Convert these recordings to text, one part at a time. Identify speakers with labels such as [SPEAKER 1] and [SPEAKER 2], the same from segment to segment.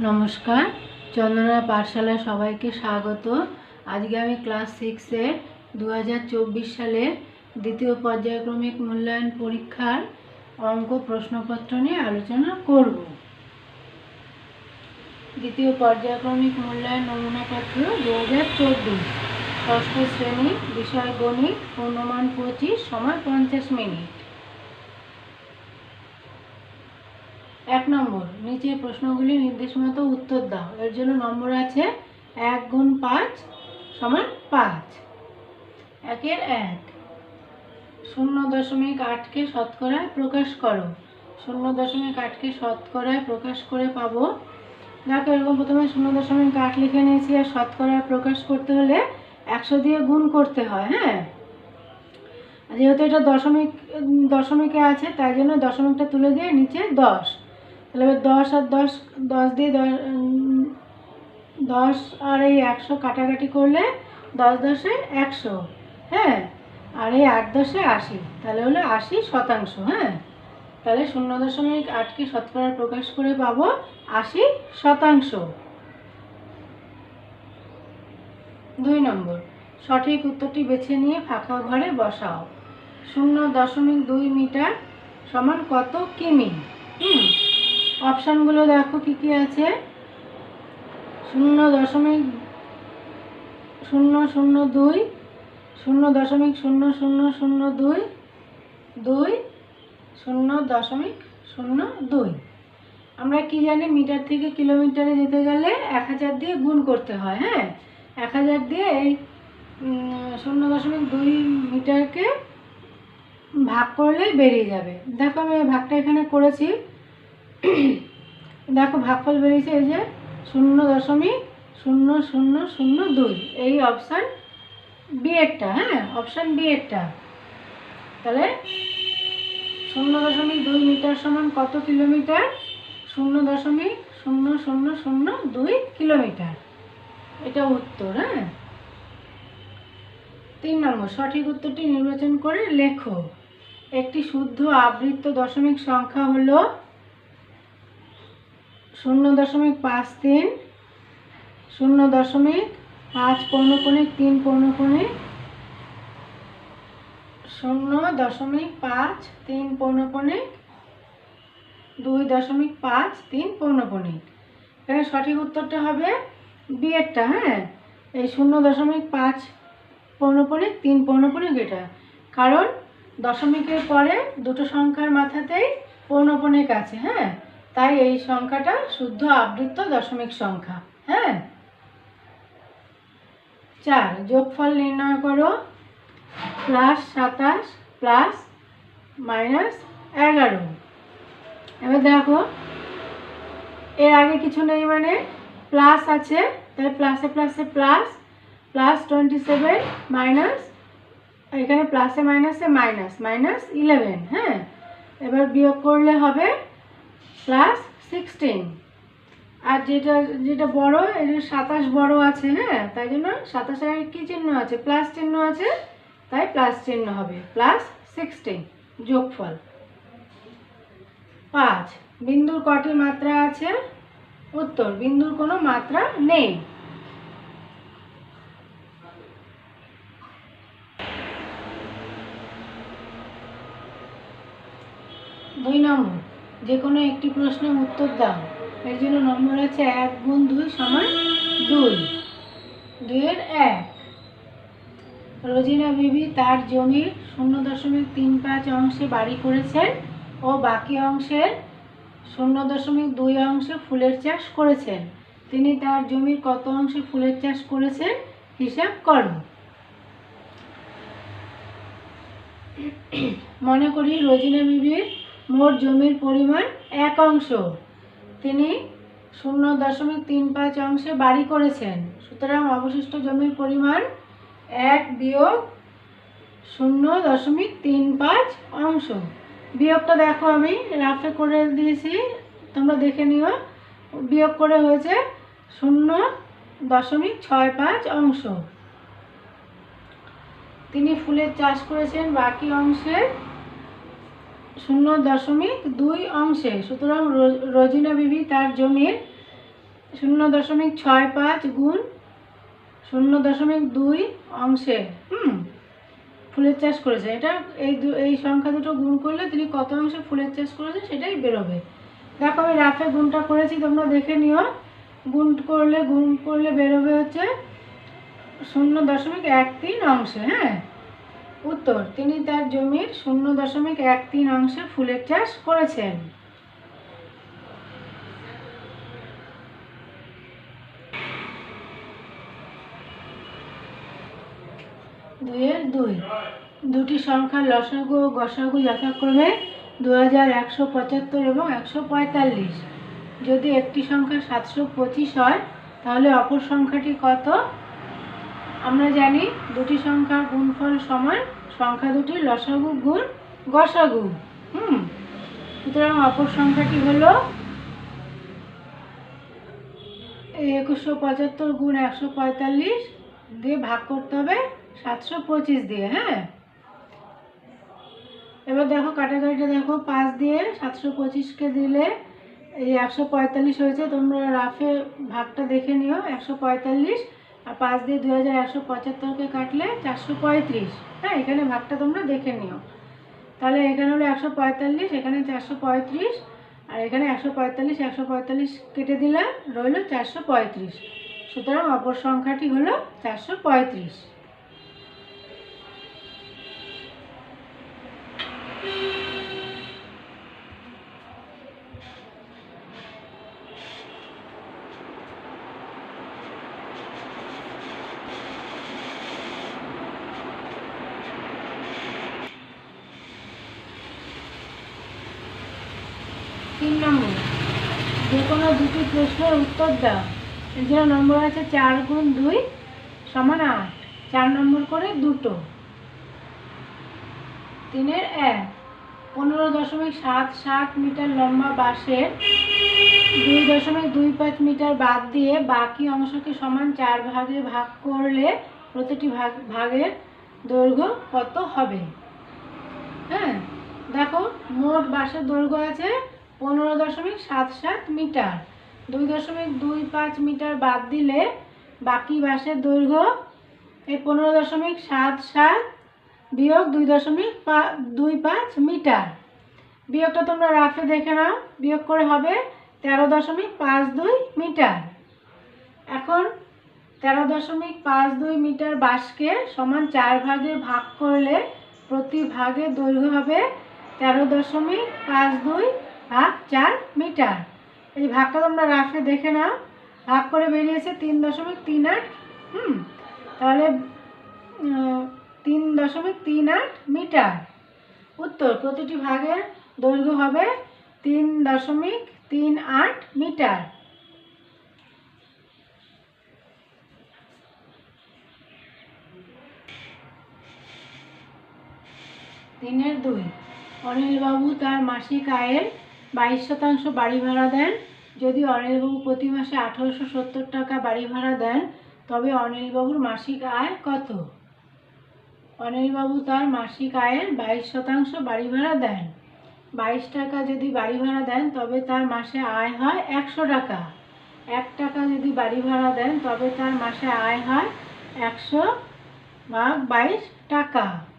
[SPEAKER 1] নমস্কার, চন্দনা পাঠশালায় সবাইকে স্বাগত। আজকে আমি ক্লাস সিক্সে দু হাজার চব্বিশ সালে দ্বিতীয় পর্যায়ক্রমিক মূল্যায়ন পরীক্ষার অঙ্ক প্রশ্নপত্র নিয়ে আলোচনা করব। দ্বিতীয় পর্যায়ক্রমিক মূল্যায়ন নমুনাপত্র দু হাজার চোদ্দ ষষ্ঠ শ্রেণি, বিষয় গণিত, পূর্ণমান পঁচিশ, সময় পঞ্চাশ মিনিট। এক নম্বর, নিচের প্রশ্নগুলি নির্দেশ মতো উত্তর দাও। এর জন্য নম্বর আছে এক গুণ পাঁচ সমান পাঁচ। একের এক। শূন্য দশমিক আটকে শতকরায় প্রকাশ করো। শূন্য দশমিক আটকে শতকরায় প্রকাশ করে পাবো। দেখো, এরকম প্রথমে শূন্য দশমিক আট লিখে নিয়েছি, আর শতকরায় প্রকাশ করতে হলে একশো দিয়ে গুণ করতে হয় হ্যাঁ? যেহেতু এটা দশমিক, দশমিকে আছে, তাই জন্য দশমিকটা তুলে দিয়ে নিচে দশ। তাহলে এবার দশ আর দশ দশ দিয়ে দশ দশ আর এই একশো কাটাকাটি করলে দশ দশে একশো হ্যাঁ? আর এই আট দশে আশি, তাহলে হলো আশি শতাংশ হ্যাঁ? তাহলে শূন্য দশমিক আটকে শতকরা প্রকাশ করে পাবো আশি শতাংশ। দুই নম্বর, সঠিক উত্তরটি বেছে নিয়ে ফাঁকা ঘরে বসাও। শূন্য দশমিক দুই মিটার সমান কত কিমি? হুম অপশানগুলো দেখো কি কি আছে। শূন্য দশমিক শূন্য শূন্য দুই, শূন্য দশমিক শূন্য শূন্য শূন্য দুই দুই শূন্য দশমিক শূন্য দুই। আমরা কি জানি, মিটার থেকে কিলোমিটারে যেতে গেলে এক হাজার দিয়ে গুণ করতে হয় হ্যাঁ? এক হাজার দিয়ে এই শূন্য দশমিক দুই মিটারকে ভাগ করলেই বেরিয়ে যাবে। দেখো আমি ভাগটা এখানে করেছি। দেখো ভাগফল বেরিয়েছে এই যে শূন্য দশমিক শূন্য শূন্য শূন্য দুই। এই অপশান বি এরটা হ্যাঁ? অপশান বি এরটা তাহলে শূন্য দশমিক দুই মিটার সমান কত কিলোমিটার? শূন্য দশমিক শূন্য শূন্য শূন্য দুই কিলোমিটার। এটা উত্তর হ্যাঁ? তিন নম্বর, সঠিক উত্তরটি নির্বাচন করে লেখো। একটি শুদ্ধ আবৃত্ত দশমিক সংখ্যা হলো শূন্য দশমিক পাঁচ তিন, শূন্য দশমিক পাঁচ পৌনকণিক তিন পৌনকণিক, শূন্য দশমিক পাঁচ তিন পৌনকণিক, দুই দশমিক পাঁচ তিন পৌনকণিক। এখানে সঠিক উত্তরটা হবে বিয়েরটা হ্যাঁ? এই শূন্য দশমিক পাঁচ পৌনকণিক, তিন পৌনকণিক এটা। কারণ দশমিকের পরে দুটো সংখ্যার মাথাতেই পৌনকণিক আছে হ্যাঁ? তাই এই সংখ্যাটা শুদ্ধ আবৃত্ত দশমিক সংখ্যা হ্যাঁ? চার, যোগফল নির্ণয় করো প্লাস সাতাশ প্লাস মাইনাস এগারো। এবার দেখো, এর আগে কিছু নেই মানে প্লাস আছে, তাই প্লাসে প্লাসে plus plus twenty seven minus এখানে প্লাসে মাইনাসে মাইনাস মাইনাস ইলেভেন হ্যাঁ? এবার বিয়োগ করলে হবে প্লাস সিক্সটিন আর যেটা যেটা বড় এটা সাতাশ বড় আছে হ্যাঁ? তাই জন্য সাতাশের কী চিহ্ন আছে? প্লাস চিহ্ন আছে, তাই প্লাস চিহ্ন হবে। প্লাস সিক্সটিন যোগফল। পাঁচ, বিন্দুর কটি মাত্রা আছে? উত্তর, বিন্দুর কোনো মাত্রা নেই। দুই নম্বর যে কোনো একটি প্রশ্নের উত্তর দাও। এর জন্য নম্বর আছে এক গুণ দুই সমান দুই। দুইয়ের এক। রোজিনা বিবি তার জমির শূন্য দশমিক তিন পাঁচ অংশে বাড়ি করেছেন ও বাকি অংশের শূন্য দশমিক দুই অংশে ফুলের চাষ করেছেন। তিনি তার জমির কত অংশে ফুলের চাষ করেছেন হিসাব করুন মনে করি রোজিনা বিবির মোট জমির পরিমাণ এক অংশ। তিনি শূন্য দশমিক তিন পাঁচ অংশে বাড়ি করেছেন। সুতরাং অবশিষ্ট জমির পরিমাণ এক বিয়োগ শূন্য দশমিক তিন পাঁচ অংশ। বিয়োগটা দেখো আমি রাফে করে দিয়েছি, তোমরা দেখে নিও। বিয়োগ করে হয়েছে শূন্য দশমিক ছয় পাঁচ অংশ। তিনি ফুলের চাষ করেছেন বাকি অংশের শূন্য দশমিক দুই অংশে। সুতরাং রোজিনা বিবি তার জমির শূন্য দশমিক ছয় পাঁচ গুণ শূন্য দশমিক দুই অংশে। হুম, ফুলের চাষ করেছে। এটা এই এই সংখ্যা দুটো গুণ করলে তিনি কত অংশে ফুলের চাষ করেছে সেটাই বেরোবে। দেখো, আমি রাফে গুণটা করেছি, তোমরা দেখে নিও। গুণ করলে গুণ করলে বেরোবে হচ্ছে শূন্য দশমিক এক তিন অংশে হ্যাঁ? উত্তর, তিনি তার জমির শূন্য দশমিক এক তিন অংশে ফুলের চাষ করেছেন। দুইয়ের দুই, দুটি সংখ্যার লসাগু ও গসাগু যথাক্রমে দু হাজার একশো পঁচাত্তর এবং একশো পঁয়তাল্লিশ। যদি একটি সংখ্যা সাতশো পঁচিশ হয়, তাহলে অপর সংখ্যাটি কত? আমরা জানি দুটি সংখ্যার গুণফল সমান, সংখ্যা দুটির লসাগু গুণ গসাগু। হুম। সুতরাং অপর সংখ্যাটি হলো? একুশশো পঁচাত্তর গুণ একশো পঁয়তাল্লিশ দিয়ে ভাগ করতে হবে সাতশো পঁচিশ দিয়ে হ্যাঁ? এবার দেখো কাটাকাটিটা দেখো, পাঁচ দিয়ে সাতশো পঁচিশকে দিলে এই একশো পঁয়তাল্লিশ হয়েছে। তোমরা রাফে ভাগটা দেখে নিও, একশো পঁয়তাল্লিশ আর পাঁচ দিয়ে দু হাজার একশো পঁচাত্তরকে কাটলে চারশো পঁয়ত্রিশ। হ্যাঁ এখানে ভাগটা তোমরা দেখে নিও। তাহলে এখানে হলো একশো পঁয়তাল্লিশ, এখানে চারশো পঁয়ত্রিশ, আর এখানে একশো পঁয়তাল্লিশ একশো পঁয়তাল্লিশ কেটে দিলাম, রইল চারশো পঁয়ত্রিশ। সুতরাং অপর সংখ্যাটি হলো চারশো পঁয়ত্রিশ তিন নম্বর যে কোনো দুটি প্রশ্নের উত্তর দাও এর নম্বর আছে চার গুণ দুই সমান আট। চার নম্বর করে দুটো। তিনের এক। পনেরো দশমিক সাত সাত মিটার লম্বা বাঁশের। দুই দশমিক দুই পাঁচ মিটার বাদ দিয়ে বাকি অংশকে সমান চার ভাগে ভাগ করলে প্রতিটি ভাগ ভাগের দৈর্ঘ্য কত হবে? হ্যাঁ দেখো মোট বাঁশের দৈর্ঘ্য আছে পনেরো দশমিক সাত সাত মিটার। দুই দশমিক দুই পাঁচ মিটার বাদ দিলে বাকি বাঁশের দৈর্ঘ্য এই পনেরো দশমিক সাত সাত বিয়োগ দুই দশমিক দুই পাঁচ মিটার। বিয়োগটা তোমরা রাফে দেখে নাও, বিয়োগ করে হবে তেরো দশমিক পাঁচ দুই মিটার। এখন তেরো দশমিক পাঁচ দুই মিটার বাঁশকে সমান চার ভাগে ভাগ করলে প্রতি ভাগে দৈর্ঘ্য হবে তেরো দশমিক পাঁচ দুই ভাগ চার মিটার। এই ভাগটা তোমরা রাফে দেখে নাও। ভাগ করে বেরিয়েছে তিন দশমিক তিন আট, হুম? তাহলে তিন দশমিক তিন আট মিটার। উত্তর, প্রতিটি ভাগের দৈর্ঘ্য হবে তিন দশমিক তিন আট মিটার। তিনের দুই। অনিলবাবু তার মাসিক আয়ের বাইশ শতাংশ বাড়ি ভাড়া দেন। যদি অনিলবাবু প্রতি মাসে আঠারোশো সত্তর টাকা বাড়ি ভাড়া দেন, তবে অনিলবাবুর মাসিক আয় কত? অনিলবাবু তার মাসিক আয়ের বাইশ শতাংশ বাড়ি ভাড়া দেন। বাইশ টাকা যদি বাড়ি ভাড়া দেন, তবে তার মাসে আয় হয় একশো টাকা। এক টাকা যদি বাড়ি ভাড়া দেন, তবে তার মাসে আয় হয় একশো ভাগ বাইশ টাকা।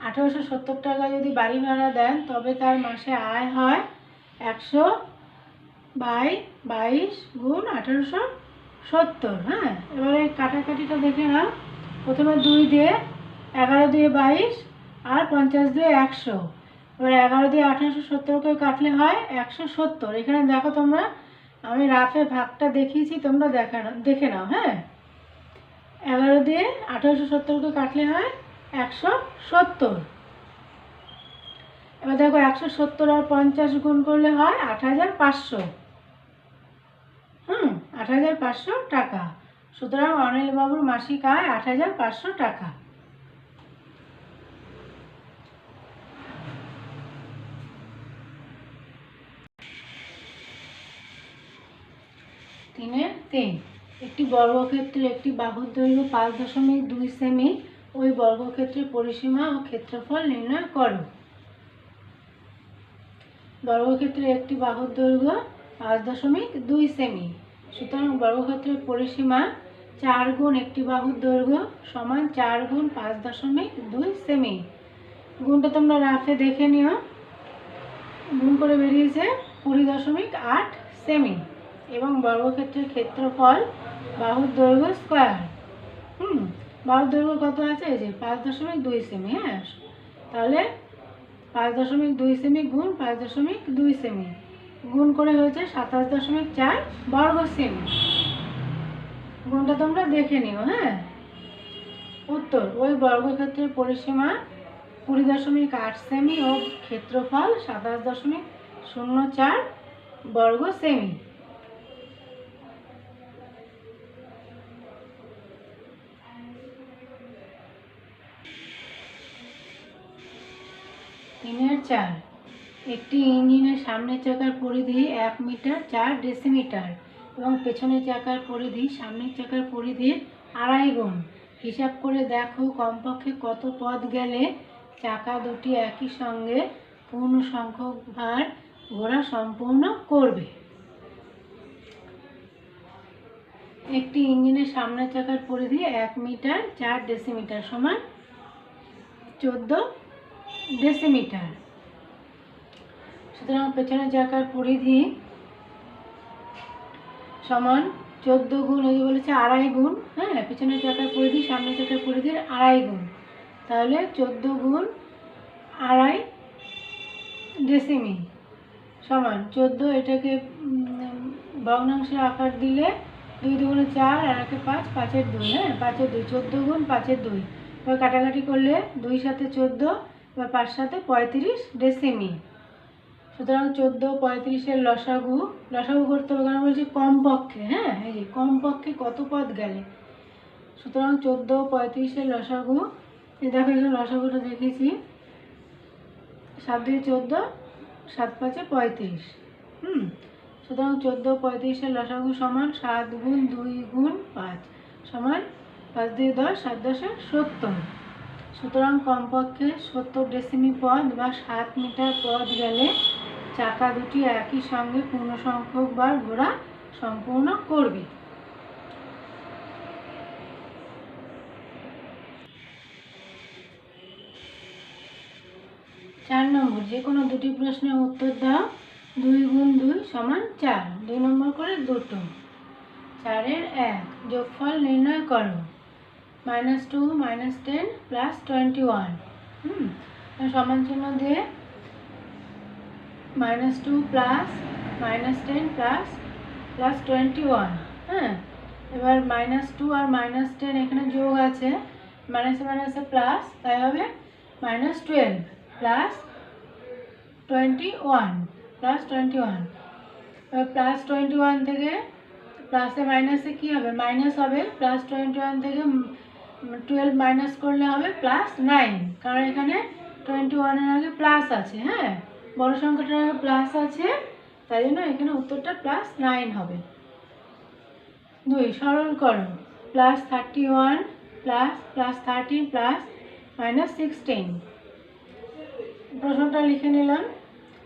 [SPEAKER 1] আঠারোশো সত্তর টাকা যদি বাড়ি ভাড়া দেন, তবে তার মাসে আয় হয় একশো বাই বাইশ গুণ আঠারোশো সত্তর। হ্যাঁ এবারে কাটাকাটিটা দেখে নাও। প্রথমে দুই দিয়ে এগারো দিয়ে বাইশ আর পঞ্চাশ দিয়ে একশো। এবার এগারো দিয়ে আঠারোশো সত্তরকে কাটলে হয় একশো সত্তর। এখানে দেখো তোমরা, আমি রাফে ভাগটা দেখিয়েছি, তোমরা দেখা দেখে নাও হ্যাঁ। এগারো দিয়ে আঠারোশো সত্তরকে কাটলে হয় একশো সত্তর। এবার দেখো একশো সত্তর আর পঞ্চাশ গুণ করলে হয় আট হাজার পাঁচশো। হুম আট হাজার পাঁচশো টাকা। সুতরাং অনিলবাবুর মাসিক আয় আট হাজার পাঁচশো টাকা। তিনের তিন, একটি বর্গক্ষেত্রে একটি বাহুর দৈর্ঘ্য পাঁচ দশমিক দুই সেমি ওই বর্গক্ষেত্রের পরিসীমা ও ক্ষেত্রফল নির্ণয় করো। বর্গক্ষেত্রে একটি বাহুর দৈর্ঘ্য পাঁচ দশমিক দুই সেমি। সুতরাং বর্গক্ষেত্রের পরিসীমা চার গুণ একটি বাহুর দৈর্ঘ্য সমান চার গুণ পাঁচ দশমিক দুই সেমি। গুণটা তোমরা রাফে দেখে নিও। গুণ করে বেরিয়েছে কুড়ি দশমিক আট সেমি এবং বর্গক্ষেত্রের ক্ষেত্রফল বাহুর দৈর্ঘ্য স্কোয়ার। বাহুর দৈর্ঘ্য কত আছে? এই যে পাঁচ দশমিক দুই সেমি হ্যাঁ? তাহলে পাঁচ দশমিক দুই সেমি গুণ পাঁচ দশমিক দুই সেমি গুণ করে হয়েছে সাতাশ দশমিক চার বর্গ সেমি গুণটা তোমরা দেখে নিও হ্যাঁ? উত্তর, ওই বর্গক্ষেত্রের পরিসীমা কুড়ি দশমিক আট সেমি ও ক্ষেত্রফল সাতাশ দশমিক শূন্য চার বর্গ সেমি তিনের চার একটি ইঞ্জিনের সামনের চাকার পরিধি এক মিটার চার ডেসিমিটার এবং পেছনের চাকার পরিধি সামনের চাকার পরিধির আড়াই গুণ। হিসাব করে দেখো, কমপক্ষে কত পথ গেলে চাকা দুটি একই সঙ্গে পূর্ণ সংখ্যক ভার ঘোরা সম্পূর্ণ করবে। একটি ইঞ্জিনের সামনের চাকার পরিধি এক মিটার চার ডেসিমিটার সমান চোদ্দ ডেসিমিটার সুতরাং পেছনের চাকার পরিধি সমান চোদ্দ গুণ এই যে বলেছে আড়াই গুণ হ্যাঁ পেছনের চাকার পরিধি সামনের চাকার পরিধির আড়াই গুণ। তাহলে চোদ্দ গুণ আড়াই ডেসিমি সমান চোদ্দ এটাকে উম, ভগ্নাংশে আকার দিলে দুই দুগুণে চার আর একে পাঁচ পাঁচের দুই হ্যাঁ পাঁচের দুই চোদ্দ গুণ পাঁচের দুই। এবার কাটাকাটি করলে দুই সাথে চোদ্দ এবার পাঁচ সাথে পঁয়ত্রিশ ডেসিমি। সুতরাং চোদ্দ, পঁয়ত্রিশের লসাগু। লসাগু করতে হবে কারণ বলছি কমপক্ষে হ্যাঁ? এই যে কমপক্ষে কত পদ গেলে? সুতরাং চোদ্দ, পঁয়ত্রিশের লসাগু। দেখো এখানে লসাগুটা দেখেছি। সাত দুই চোদ্দ, সাত পাঁচে পঁয়ত্রিশ। হুম? সুতরাং চোদ্দ, পঁয়ত্রিশের লসাগু সমান সাত গুণ দুই গুণ পাঁচ। সমান পাঁচ দুই দশ, সাত দশে সত্তর। সুতরাং কমপক্ষে সত্তর ডেসিমি পদ বা সাত মিটার পদ গেলে চাকা দুটি একই সঙ্গে পূর্ণ সংখ্যক বার ঘোরা সম্পূর্ণ করবে। চার নম্বর, যে কোনো দুটি প্রশ্নের উত্তর দাও। দুই গুণ দুই সমান চার। দুই নম্বর করে দুটো। চারের এক, যোগফল নির্ণয় করো। Minus two minus ten plus twenty one হুম সমান চিহ্ন দিয়ে minus two plus minus ten plus plus twenty one হ্যাঁ? এবার মাইনাস টু আর মাইনাস টেন এখানে যোগ আছে। মাইনাসে মাইনাসে প্লাস তাই হবে minus twelve plus twenty one plus twenty one এবার প্লাস টোয়েন্টি ওয়ান থেকে প্লাসে মাইনাসে কী হবে? মাইনাস হবে প্লাস টোয়েন্টি ওয়ান থেকে টুয়েলভ মাইনাস করলে হবে প্লাস নাইন কারণ এখানে টোয়েন্টি ওয়ানের আগে প্লাস আছে হ্যাঁ? বড় সংখ্যাটার আগে প্লাস আছে, তাই জন্য এখানে উত্তরটা প্লাস নাইন হবে। দুই সরল করো plus thirty one plus plus thirteen plus minus sixteen প্রশ্নটা লিখে নিলাম।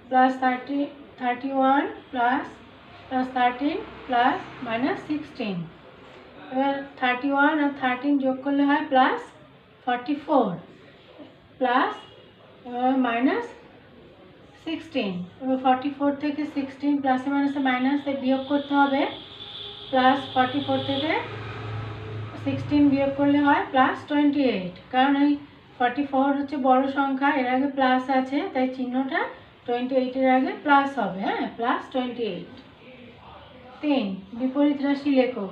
[SPEAKER 1] Plus thirty thirty one plus plus thirteen plus minus sixteen এবার থার্টি ওয়ান আর থার্টিন যোগ করলে হয় প্লাস ফর্টি ফোর প্লাস এবার মাইনাস সিক্সটিন এবার ফর্টি ফোর থেকে সিক্সটিন প্লাসে মাইনাসে মাইনাসে বিয়োগ করতে হবে। প্লাস ফর্টি ফোর থেকে সিক্সটিন বিয়োগ করলে হয় প্লাস টোয়েন্টি এইট কারণ এই ফর্টি ফোর হচ্ছে বড় সংখ্যা, এর আগে প্লাস আছে, তাই চিহ্নটা টোয়েন্টি এইটের আগে প্লাস হবে হ্যাঁ? প্লাস টোয়েন্টি এইট তিন, বিপরীত রাশি লেখো।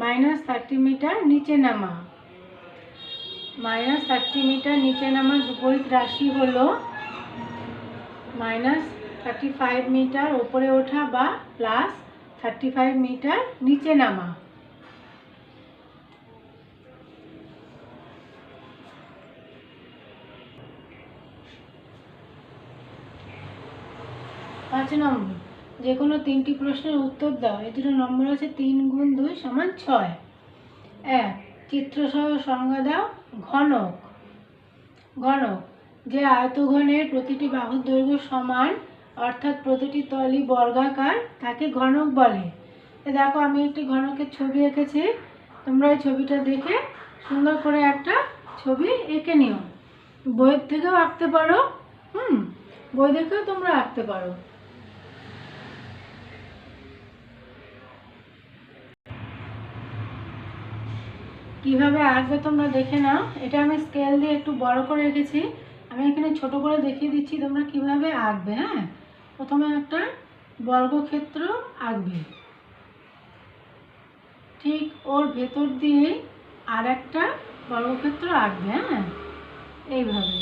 [SPEAKER 1] মাইনাস থার্টি মিটার নিচে নামা। মাইনাস থার্টি মিটার নিচে নামার বিপরীত রাশি হলো মাইনাস থার্টি ফাইভ মিটার ওপরে ওঠা বা প্লাস থার্টি ফাইভ মিটার নিচে নামা। পাঁচ নম্বর। যে কোনো তিনটি প্রশ্নের উত্তর দাও। জন্য নম্বর আছে তিন গুণ দুই সমান ছয়। এক, চিত্রসহ সংজ্ঞা দাও ঘনক। ঘনক, যে আয়তঘনের প্রতিটি বাহুর দৈর্ঘ্য সমান, অর্থাৎ প্রতিটি তলই বর্গাকার, তাকে ঘনক বলে। এ দেখো, আমি একটি ঘনকের ছবি এঁকেছি। তোমরা এই ছবিটা দেখে সুন্দর করে একটা ছবি এঁকে নিও। বইয়ের থেকেও আঁকতে পারো, হুম? বই দেখেও তোমরা আঁকতে পারো। কীভাবে আঁকবে তোমরা দেখে নাও। এটা আমি স্কেল দিয়ে একটু বড় করে রেখেছি। আমি এখানে ছোট করে দেখিয়ে দিচ্ছি তোমরা কীভাবে আঁকবে হ্যাঁ? প্রথমে একটা বর্গক্ষেত্র আঁকবে। ঠিক ওর ভেতর দিয়ে আর একটা বর্গক্ষেত্র আঁকবে হ্যাঁ? এইভাবে।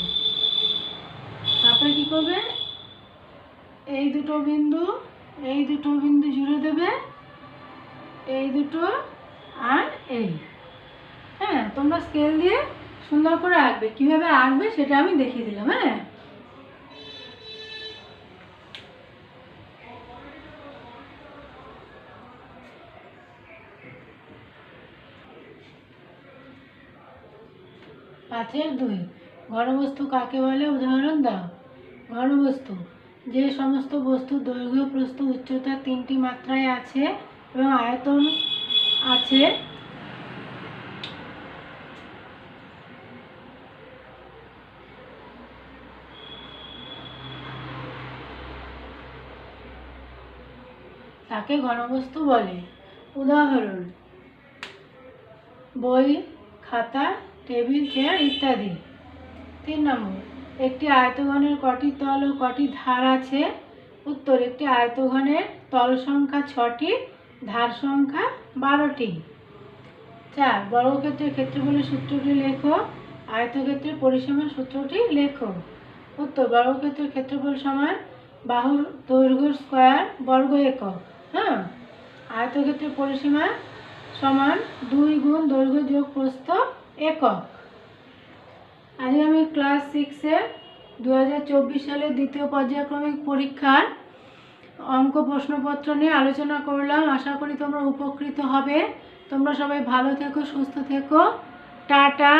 [SPEAKER 1] তারপরে কি করবে? এই দুটো বিন্দু, এই দুটো বিন্দু জুড়ে দেবে। এই দুটো আর এই। হ্যাঁ তোমরা স্কেল দিয়ে সুন্দর করে আঁকবে। কীভাবে আঁকবে সেটা আমি দেখিয়ে দিলাম হ্যাঁ? পাঁচের দুই ঘনবস্তু কাকে বলে? উদাহরণ দাও। ঘনবস্তু যে সমস্ত বস্তু দৈর্ঘ্য, প্রস্থ, উচ্চতা তিনটি মাত্রায় আছে এবং আয়তন আছে তাকে ঘনবস্তু বলে। উদাহরণ, বই, খাতা, টেবিল, চেয়ার ইত্যাদি। তিন নম্বর, একটি আয়তঘনের কটি তল ও কটি ধার আছে? উত্তর, একটি আয়তঘনের তল সংখ্যা ছটি, ধার সংখ্যা বারোটি। চার, বর্গক্ষেত্রের ক্ষেত্রফলের সূত্রটি লেখো, আয়তক্ষেত্রের পরিসীমার সূত্রটি লেখো। উত্তর, বর্গক্ষেত্রের ক্ষেত্রফল সমান বাহুর দৈর্ঘ্য স্কোয়ার বর্গ একক। হ্যাঁ? আয়তক্ষেত্রের পরিসীমা সমান দুই গুণ দৈর্ঘ্য যোগ প্রস্থ একক। আজ আমি ক্লাস সিক্সের দু হাজার চব্বিশ সালের দ্বিতীয় পর্যায়ক্রমিক পরীক্ষার অঙ্ক প্রশ্নপত্র নিয়ে আলোচনা করলাম। আশা করি তোমরা উপকৃত হবে। তোমরা সবাই ভালো থেকো, সুস্থ থেকো। টাটা।